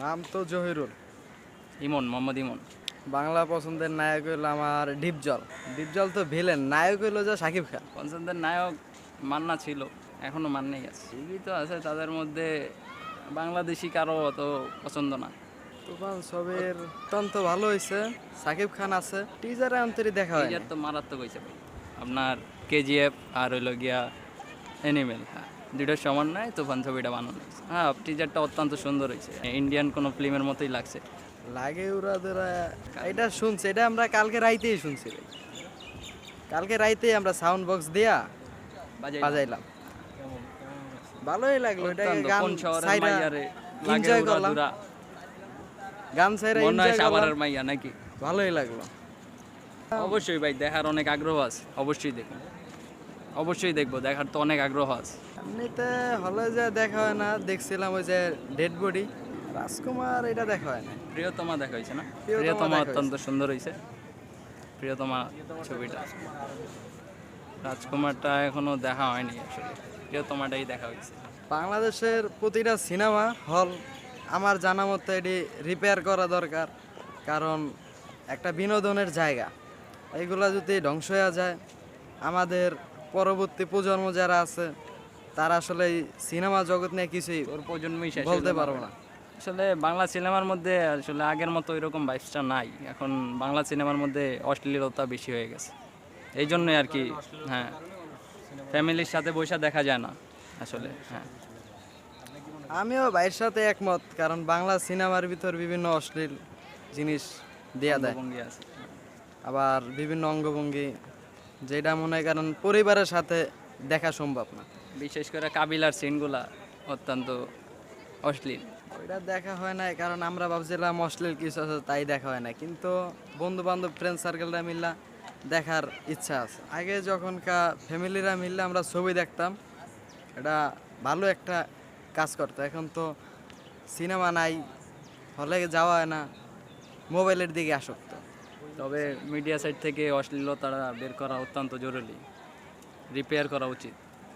নাম তো জহিরুল। ইমন মোহাম্মদ ইমন। বাংলা পছন্দের নায়ক হইল আমার ডিপজল। ডিপজল তো ভিলেন নায়ক হইল যে সাকিব খান। পছন্দের নায়ক মান্না ছিল এখনও মান্নাই আছে। ঠিকই তো আছে তাদের মধ্যে বাংলাদেশি কারও অত পছন্দ না। তুফান ছবির অত্যন্ত ভালো হয়েছে সাকিব খান আছে। টিজারে অন্তরি দেখা হয় টিজার তো মারাত্মক হয়েছে আপনার কেজিএফ আর হইল গিয়া অ্যানিমেল হ্যাঁ। দুটোর সমান নয় তুফান ছবিটা বানানো হয়েছে। হ্যাঁ টিজারটা অত্যন্ত সুন্দর হয়েছে। ইন্ডিয়ান কোনো ফিল্মের মতোই লাগছে। লাগে উড়া দুরা এটা শুনছি এটা আমরা কালকে রাইতেই শুনছি কালকে রাইতেই আমরা সাউন্ড বক্স দিয়া বাজাইলাম। ভালোই লাগল এটা গান এনজয় করলাম। গান সাইরা এনজয় করলাম। মাইয়া নাকি? ভালোই লাগল। অবশ্যই ভাই দেখার অনেক আগ্রহ আছে অবশ্যই দেখুন। অবশ্যই দেখব দেখার তো অনেক আগ্রহ আছে। এমনিতে হলে যে দেখা হয় না দেখছিলাম ওই যে ডেড বডি রাজকুমার এটা দেখা হয় না প্রিয়তমা দেখা হয়েছে না? প্রিয়তমা অত্যন্ত সুন্দর হয়েছে। প্রিয়তমা ছবিটা। রাজকুমারটা এখনও দেখা হয়নি আসলে। প্রিয়তমাটাই দেখা হয়েছে। বাংলাদেশের প্রতিটা সিনেমা হল আমার জানা মতো এটি রিপেয়ার করা দরকার। কারণ একটা বিনোদনের জায়গা। এইগুলা যদি ধ্বংস হয়ে যায় আমাদের পরবর্তী প্রজন্ম যারা আছে তারা আসলে এই সিনেমা জগৎ নিয়ে কিছুই ওর প্রজন্মই শেষ বলতে হয়ে পারব না। আসলে বাংলা সিনেমার মধ্যে আসলে আগের মতো এরকম ভাইবসটা নাই। এখন বাংলা সিনেমার মধ্যে অশ্লীলতা বেশি হয়ে গেছে। এই জন্যই আর কি হ্যাঁ। ফ্যামিলির সাথে বসে দেখা যায় না আসলে হ্যাঁ। আমিও ভাইয়ের সাথে একমত কারণ বাংলা সিনেমার ভিতর বিভিন্ন অশ্লীল জিনিস দেয়া দেয়। অঙ্গভঙ্গি আছে আবার বিভিন্ন অঙ্গভঙ্গি যেটা মনে করেন পরিবারের সাথে দেখা সম্ভব না। বিশেষ করে কাবিলার সিনগুলা অত্যন্ত অশ্লীল। ওইটা দেখা হয় না কারণ আমরা ভাবছিলাম অশ্লীল কিছু আছে তাই দেখা হয় না কিন্তু বন্ধু বান্ধব ফ্রেন্ড সার্কেলরা মিললা দেখার ইচ্ছা আছে। আগে যখনকা ফ্যামিলিরা মিললে আমরা ছবি দেখতাম এটা ভালো একটা কাজ করতো। এখন তো সিনেমা নাই হলে যাওয়া হয় না মোবাইলের দিকে আসক্ত। তবে মিডিয়া সাইড থেকে অশ্লীলতা বের করা অত্যন্ত জরুরি। রিপেয়ার করা উচিত।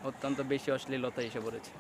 অত্যন্ত বেশি অশ্লীলতা এসে পড়েছে।